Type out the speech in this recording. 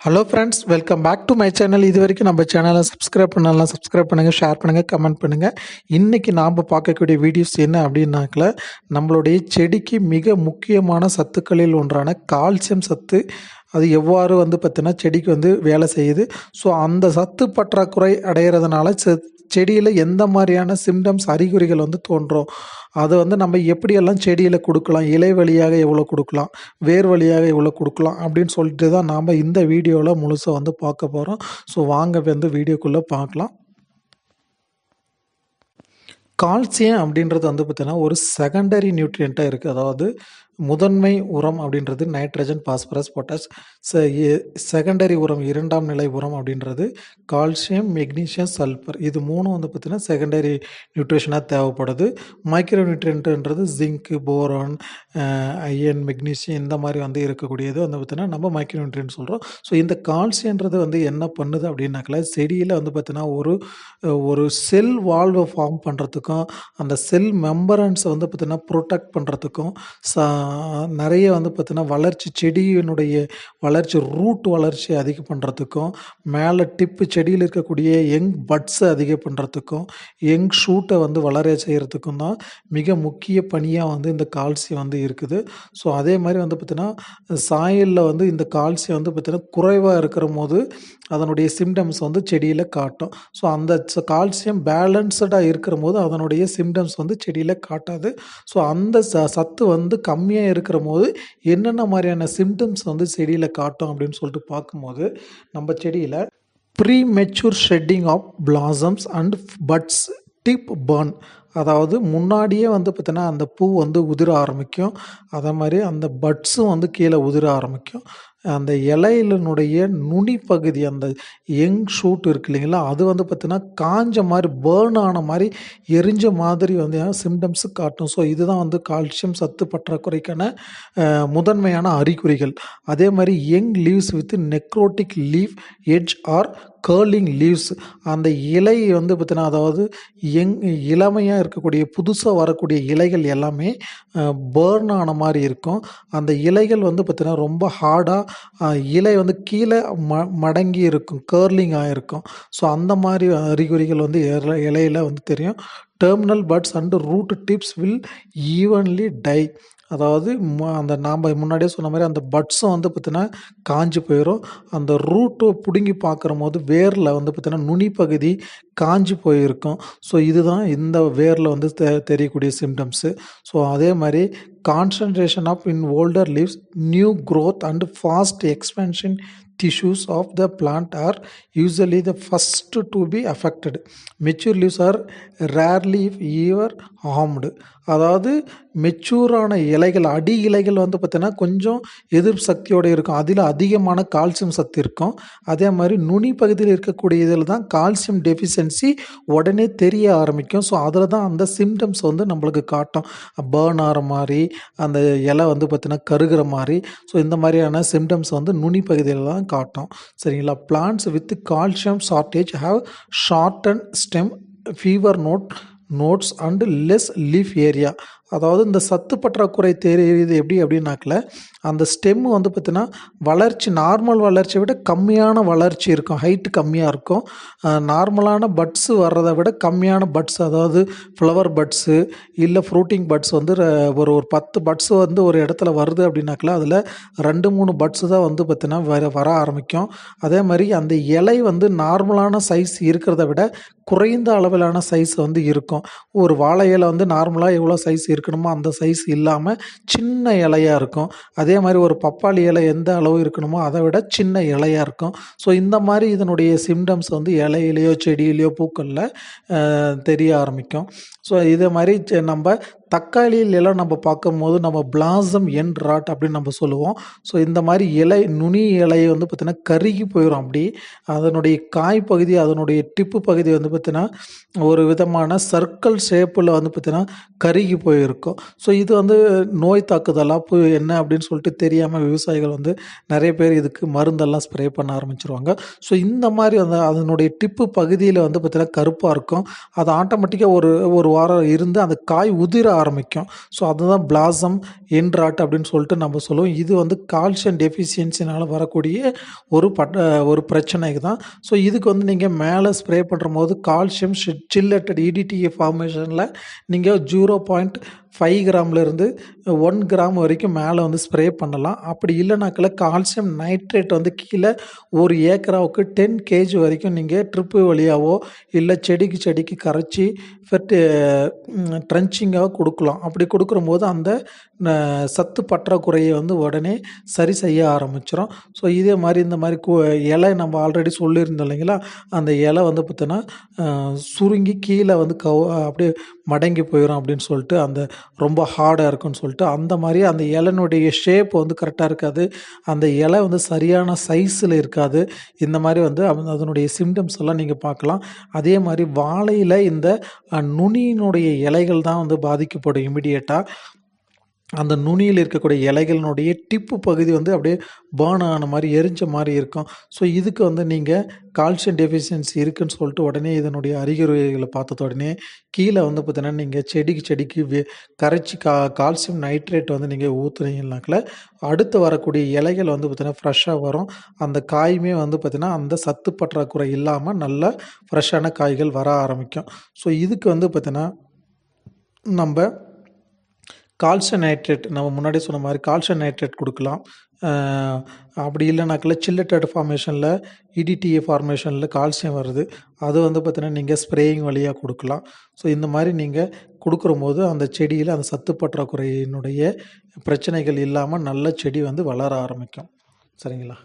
Hello friends welcome back to my channel இது வரைக்கும் நம்ம சேனலை சப்ஸ்கிரைப் பண்ணலாம் சப்ஸ்கிரைப் பண்ணுங்கள் ஷேர் பண்ணுங்கள் கமெண்ட் பண்ணுங்கள் இன்றைக்கி நாம் பார்க்கக்கூடிய வீடியோஸ் என்ன அப்படின்னாக்கல நம்மளுடைய செடிக்கு மிக முக்கியமான சத்துக்களில் ஒன்றான கால்சியம் சத்து அது எவ்வாறு வந்து பார்த்தீங்கன்னா செடிக்கு வந்து வேலை செய்யுது. ஸோ அந்த சத்து பற்றாக்குறை அடையிறதுனால செ செடியில் எந்த மாதிரியான சிம்டம்ஸ் அறிகுறிகள் வந்து தோன்றும். அதை வந்து நம்ம எப்படியெல்லாம் செடியில் கொடுக்கலாம் இலை வழியாக எவ்வளோ கொடுக்கலாம் வேர் வழியாக எவ்வளோ கொடுக்கலாம் அப்படின்னு சொல்லிட்டு தான் நாம் இந்த வீடியோவில் முழுசாக வந்து பார்க்க போகிறோம் ஸோ வாங்க வந்து வீடியோக்குள்ளே பார்க்கலாம். கால்சியம் அப்படின்றது வந்து பார்த்திங்கன்னா ஒரு செகண்டரி நியூட்ரியண்ட்டாக இருக்குது அதாவது முதன்மை உரம் அப்படின்றது நைட்ரஜன் பாஸ்பரஸ் பொட்டாஸ் செகண்டரி உரம் இரண்டாம் நிலை உரம் அப்படின்றது கால்சியம் மெக்னீஷியம் சல்ஃபர் இது மூணும் வந்து பார்த்திங்கன்னா செகண்டரி நியூட்ரிஷனாக தேவைப்படுது. மைக்ரோ நியூட்ரியன்ட்ன்றது ஜிங்க்கு போரான் அயன் மெக்னீஷியம் இந்த மாதிரி வந்து இருக்கக்கூடியது வந்து பார்த்திங்கன்னா நம்ம மைக்ரோ நியூட்ரியன் சொல்கிறோம் ஸோ இந்த கால்சியன்றது வந்து என்ன பண்ணுது அப்படின்னாக்கல செடியில் வந்து பார்த்திங்கன்னா ஒரு ஒரு செல் வால்வை ஃபார்ம் பண்ணுறதுக்கும் அந்த செல் மெம்பரன்ஸை வந்து பார்த்திங்கன்னா ப்ரொடெக்ட் பண்ணுறதுக்கும் ச நிறைய வந்து பார்த்திங்கன்னா வளர்ச்சி செடியினுடைய வளர்ச்சி ரூட் வளர்ச்சி அதிகம் பண்ணுறதுக்கும் மேலே டிப்பு செடியில் இருக்கக்கூடிய யங் பட்ஸை அதிகம் பண்ணுறதுக்கும் யங் ஷூட்டை வந்து வளர செய்கிறதுக்கும் தான் மிக முக்கிய பணியாக வந்து இந்த கால்சியம் வந்து இருக்குது. ஸோ அதே மாதிரி வந்து பார்த்திங்கன்னா சாயலில் வந்து இந்த கால்சியம் வந்து பார்த்திங்கன்னா குறைவாக இருக்கிற போது அதனுடைய சிம்டம்ஸ் வந்து செடியில் காட்டும். ஸோ அந்த கால்சியம் பேலன்ஸ்டாக இருக்கிற போது அதனுடைய சிம்டம்ஸ் வந்து செடியில் காட்டாது. ஸோ அந்த ச சத்து வந்து கம்மியாக இருக்கிற போது என்னென்ன மாதிரியான சிம்டம்ஸ் வந்து செடியில் காட்டும் அப்படின்னு சொல்லிட்டு பார்க்கும்போது நம்ம செடியில் premature shedding of blossoms and buds tip burn அதாவது முன்னாடியே வந்து பார்த்தீங்கன்னா அந்த பூ வந்து உதிர ஆரம்பிக்கும். அதே மாதிரி அந்த பட்ஸும் வந்து கீழே உதிர ஆரம்பிக்கும். அந்த இலையிலனுடைய நுனி பகுதி அந்த யங் ஷூட் இருக்கு இல்லைங்களா அது வந்து பார்த்திங்கன்னா காஞ்ச மாதிரி பேர்ன் ஆன மாதிரி எரிஞ்ச மாதிரி வந்து சிம்டம்ஸு காட்டும். ஸோ இதுதான் வந்து கால்சியம் சத்து பற்றாக்குறைக்கான முதன்மையான அறிகுறிகள். அதே மாதிரி young leaves with necrotic leaf edge or curling leaves அந்த இலை வந்து பார்த்திங்கன்னா அதாவது எங் இளமையாக இருக்கக்கூடிய புதுசாக வரக்கூடிய இலைகள் எல்லாமே பேர்ன் ஆன மாதிரி இருக்கும். அந்த இலைகள் வந்து பார்த்திங்கன்னா ரொம்ப ஹார்டாக இலை வந்து கீழே ம மடங்கி இருக்கும் கேர்லிங் ஆகிருக்கும் ஸோ அந்த மாதிரி அறிகுறிகள் வந்து இலையில் வந்து தெரியும். Terminal buds and root tips will evenly die அதாவது அந்த நாம் முன்னாடியே சொன்ன மாதிரி அந்த பட்ஸும் வந்து பார்த்திங்கன்னா காஞ்சி போயிடும் அந்த ரூட்டை பிடுங்கி பார்க்குற போது வேரில் வந்து பார்த்திங்கன்னா நுனி பகுதி காஞ்சி போயிருக்கும் ஸோ இதுதான் இந்த வேரில் வந்து தெ தெரியக்கூடிய சிம்டம்ஸு ஸோ அதே மாதிரி concentration of in older leaves new growth and fast expansion tissues of the plant are usually the first to be affected. Mature leaves are rarely if ever harmed. அதாவது மெச்சூரான இலைகள் அடி இலைகள் வந்து பார்த்திங்கன்னா கொஞ்சம் எதிர்ப்பு சக்தியோடு இருக்கும். அதில் அதிகமான கால்சியம் சக்தி இருக்கும். அதே மாதிரி நுனி பகுதியில் இருக்கக்கூடிய இதில் தான் கால்சியம் டெஃபிஷியன்சி உடனே தெரிய ஆரம்பிக்கும். ஸோ அதில் தான் அந்த சிம்டம்ஸ் வந்து நம்மளுக்கு காட்டும். பேர்ன் ஆகிற மாதிரி அந்த இலை வந்து பார்த்திங்கன்னா கருகிற மாதிரி. ஸோ இந்த மாதிரியான சிம்டம்ஸ் வந்து நுனி பகுதியில் தான் காட்டும். சரிங்களா? Plants with calcium shortage have short and stem fewer node nodes and less leaf area அதாவது இந்த சத்து பற்றாக்குறை தெரியுது எப்படி அப்படின்னாக்கல அந்த ஸ்டெம்மு வந்து பார்த்திங்கன்னா வளர்ச்சி நார்மல் வளர்ச்சியை விட கம்மியான வளர்ச்சி இருக்கும் ஹைட்டு கம்மியாக இருக்கும். நார்மலான பட்ஸு வர்றதை விட கம்மியான பட்ஸ் அதாவது ஃப்ளவர் பட்ஸு இல்லை ஃப்ரூட்டிங் பட்ஸ் வந்து ஒரு ஒரு பத்து பட்ஸு வந்து ஒரு இடத்துல வருது அப்படின்னாக்கல அதில் ரெண்டு மூணு பட்ஸு தான் வந்து பார்த்திங்கன்னா வர வர ஆரம்பிக்கும். அதே மாதிரி அந்த இலை வந்து நார்மலான சைஸ் இருக்கிறத விட குறைந்த அளவிலான சைஸ் வந்து இருக்கும். ஒரு வாழை இலை வந்து நார்மலாக எவ்வளோ சைஸ் இருக்கும் இருக்கணுமோ அந்த சைஸ் இல்லாமல் சின்ன இலையாக இருக்கும். அதே மாதிரி ஒரு பப்பாளி இலை எந்த அளவு இருக்கணுமோ அதை விட சின்ன இலையாக இருக்கும். ஸோ இந்த மாதிரி இதனுடைய சிம்டம்ஸ் வந்து இலையிலையோ செடியிலையோ பூக்களில் தெரிய ஆரம்பிக்கும். ஸோ இதே மாதிரி நம்ம தக்காளியிலெல்லாம் நம்ம பார்க்கும்போது நம்ம பிளாசம் என் ராட் அப்படின்னு நம்ம சொல்லுவோம். ஸோ இந்த மாதிரி இலை நுனி இலையை வந்து பார்த்திங்கன்னா கருகி போயிடும் அப்படி. அதனுடைய காய் பகுதி அதனுடைய டிப்பு பகுதி வந்து பார்த்திங்கன்னா ஒரு விதமான சர்க்கிள் ஷேப்பில் வந்து பார்த்திங்கன்னா கருகி போயிருக்கும். ஸோ இது வந்து நோய் தாக்குதலாக போய் என்ன அப்படின்னு சொல்லிட்டு தெரியாமல் விவசாயிகள் வந்து நிறைய பேர் இதுக்கு மருந்தெல்லாம் ஸ்ப்ரே பண்ண ஆரம்பிச்சிருவாங்க. ஸோ இந்த மாதிரி அந்த அதனுடைய டிப்பு பகுதியில் வந்து பார்த்திங்கன்னா கருப்பாக இருக்கும். அது ஆட்டோமேட்டிக்காக ஒரு ஒரு வாரம் இருந்து அந்த காய் உதிர ஆரம்பிக்கும். ஸோ அதுதான் பிளாசம் என்ட்ராட் அப்படின்னு சொல்லிட்டு நம்ம சொல்லுவோம். இது வந்து கால்சியம் டெஃபிஷியன்சினால் வரக்கூடிய ஒரு பட் ஒரு பிரச்சனைக்கு தான் ஸோ இதுக்கு வந்து நீங்கள் மேலே ஸ்ப்ரே பண்ணுற போது கால்சியம் சில்லட்டட் இடிடிஏ ஃபார்மேஷனில் நீங்கள் ஜீரோ பாயிண்ட் ஃபைவ் கிராம்லேருந்து ஒன் கிராம் வரைக்கும் மேலே வந்து ஸ்ப்ரே பண்ணலாம். அப்படி இல்லைனாக்கில் கால்சியம் நைட்ரேட் வந்து கீழே ஒரு ஏக்கராவுக்கு டென் கேஜி வரைக்கும் நீங்கள் ட்ரிப்பு வழியாவோ இல்லை செடிக்கு செடிக்கு கரைச்சி ஃபெர்டி ட்ரென்ச்சிங்காக கொடுக்கலாம். அப்படி கொடுக்குற போது அந்த ந சத்து பற்றாக்குறையை வந்து உடனே சரி செய்ய ஆரம்பிச்சிடும் ஸோ இதே மாதிரி இந்த மாதிரி கு இலை நம்ம ஆல்ரெடி சொல்லியிருந்தோம் இல்லைங்களா? அந்த இலை வந்து பார்த்தோன்னா சுருங்கி கீழே வந்து கவ அப்படியே மடங்கி போயிடும் அப்படின்னு சொல்லிட்டு அந்த ரொம்ப ஹார்டாக இருக்குன்னு சொல்லிட்டு அந்த மாதிரி அந்த இலைனுடைய ஷேப் வந்து கரெக்டாக இருக்காது. அந்த இலை வந்து சரியான சைஸில் இருக்காது. இந்த மாதிரி வந்து அதனுடைய சிம்டம்ஸ் எல்லாம் நீங்கள் பார்க்கலாம். அதே மாதிரி வாழையில் இந்த நுனியினுடைய இலைகள் தான் வந்து பாதிக்கப்படும் இமிடியேட்டாக அந்த நுனியில் இருக்கக்கூடிய இலைகளினுடைய டிப்பு பகுதி வந்து அப்படியே பேர்ன் ஆன மாதிரி எரிஞ்ச மாதிரி இருக்கும். ஸோ இதுக்கு வந்து நீங்கள் கால்சியம் டெஃபிஷியன்சி இருக்குதுன்னு சொல்லிட்டு உடனே இதனுடைய அறிகுறிகளை பார்த்த உடனே கீழே வந்து பார்த்தீங்கன்னா நீங்கள் செடிக்கு செடிக்கு வே கரைச்சி கா கால்சியம் நைட்ரேட் வந்து நீங்கள் ஊற்றுனீங்கனாக்கில் அடுத்து வரக்கூடிய இலைகள் வந்து பார்த்தீங்கன்னா ஃப்ரெஷ்ஷாக வரும். அந்த காயுமே வந்து பார்த்திங்கன்னா அந்த சத்து பற்றாக்குறை இல்லாமல் நல்ல ஃப்ரெஷ்ஷான காய்கள் வர ஆரம்பிக்கும். ஸோ இதுக்கு வந்து பார்த்தீங்கன்னா நம்ம கால்சியம் நைட்ரேட் நம்ம முன்னாடி சொன்ன மாதிரி கால்சியம் நைட்ரேட் கொடுக்கலாம். அப்படி இல்லைனாக்கில் சில்லட்டட் ஃபார்மேஷனில் இடிடிஏ ஃபார்மேஷனில் கால்சியம் வருது. அது வந்து பார்த்தீங்கன்னா நீங்கள் ஸ்ப்ரேயிங் வழியாக கொடுக்கலாம். ஸோ இந்த மாதிரி நீங்கள் கொடுக்குற போது அந்த செடியில் அந்த சத்து பற்றாக்குறையினுடைய பிரச்சனைகள் இல்லாமல் நல்ல செடி வந்து வளர ஆரம்பிக்கும். சரிங்களா?